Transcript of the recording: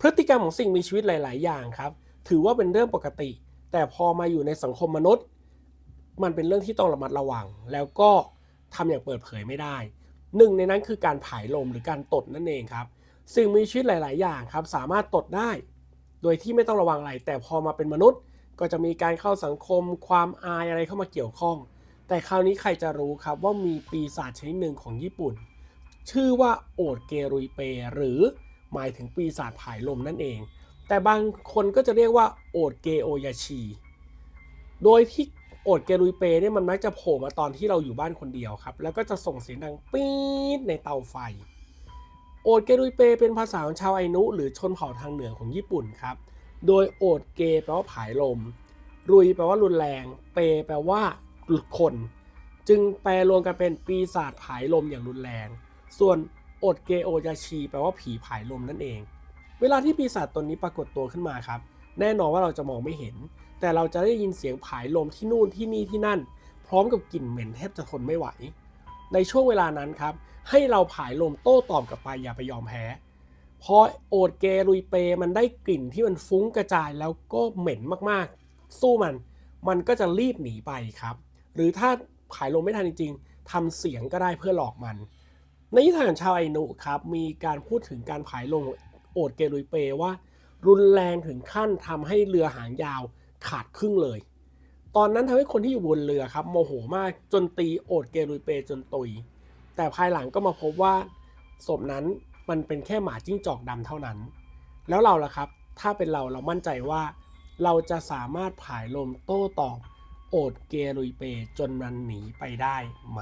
พฤติกรรมของสิ่งมีชีวิตหลาย ๆ อย่างครับ ถือว่าเป็นเรื่องปกติ แต่พอมาอยู่ในสังคมมนุษย์ มันเป็นเรื่องที่ต้องระมัดระวัง แล้วก็ทำอย่างเปิดเผยไม่ได้หนึ่งในนั้นคือการผายลมหรือการตดนั่นเองครับ สิ่งมีชีวิตหลาย ๆ อย่างครับ สามารถตดได้ โดยที่ไม่ต้องระวังอะไร แต่พอมาเป็นมนุษย์ ก็จะมีการเข้าสังคม ความอายอะไรเข้ามาเกี่ยวข้อง แต่คราวนี้ใครจะรู้ครับว่ามีปีศาจชนิดหนึ่งของญี่ปุ่น ชื่อว่าโอดเกรุยเปหรือ หมายถึงปีศาจผายลมนั่นเอง แต่บางคนก็จะเรียกว่าโอดเกโอยาชี โดยที่โอดเกรุยเปเนี่ยมันมักจะโผล่มาตอนที่เราอยู่บ้านคนเดียวครับ แล้วก็จะส่งเสียงดังปี๊ดในเตาไฟ โอดเกรุยเปเป็นภาษาของชาวไอนุหรือชนเผ่าทางเหนือของญี่ปุ่นครับ โดยโอดเกแปลว่าผายลม รุยแปลว่ารุนแรง เปแปลว่าหลุดคน จึงแปลรวมกันเป็นปีศาจผายลมอย่างรุนแรง ส่วน โอดเกโอยาชีแปลว่าผีผายลมนั่นเอง เวลาที่ปีศาจตนนี้ปรากฏตัวขึ้นมาครับ แน่นอนว่าเราจะมองไม่เห็น แต่เราจะได้ยินเสียงผายลมที่นู่นที่นี่ที่นั่น พร้อมกับกลิ่นเหม็นแทบจะทนไม่ไหว ในช่วงเวลานั้นครับ ให้เราผายลมโต้ตอบกลับไปอย่าไปยอมแพ้พอโอดเกรุยเปมันได้กลิ่นที่มันฟุ้งกระจายแล้วก็เหม็นมากๆ สู้มัน มันก็จะรีบหนีไปครับ หรือถ้าผายลมไม่ทันจริงๆทำเสียงก็ได้เพื่อหลอกมัน ในนิทานชาวไอนุครับมีการพูดถึงการผายลมของโอดเกรุยเปว่า รุนแรงถึงขั้นทำให้เรือหางยาวขาดครึ่งเลย ตอนนั้นทำให้คนที่อยู่บนเรือครับโมโหมากจนตีโอดเกรุยเปจนตุย แต่ภายหลังก็มาพบว่าศพนั้นมันเป็นแค่หมาจิ้งจอกดำเท่านั้น แล้วเราล่ะครับ ถ้าเป็นเราเรามั่นใจว่า เราจะสามารถผายลมโต้ตอบโอดเกรุยเปจนมันหนีไปได้ไหม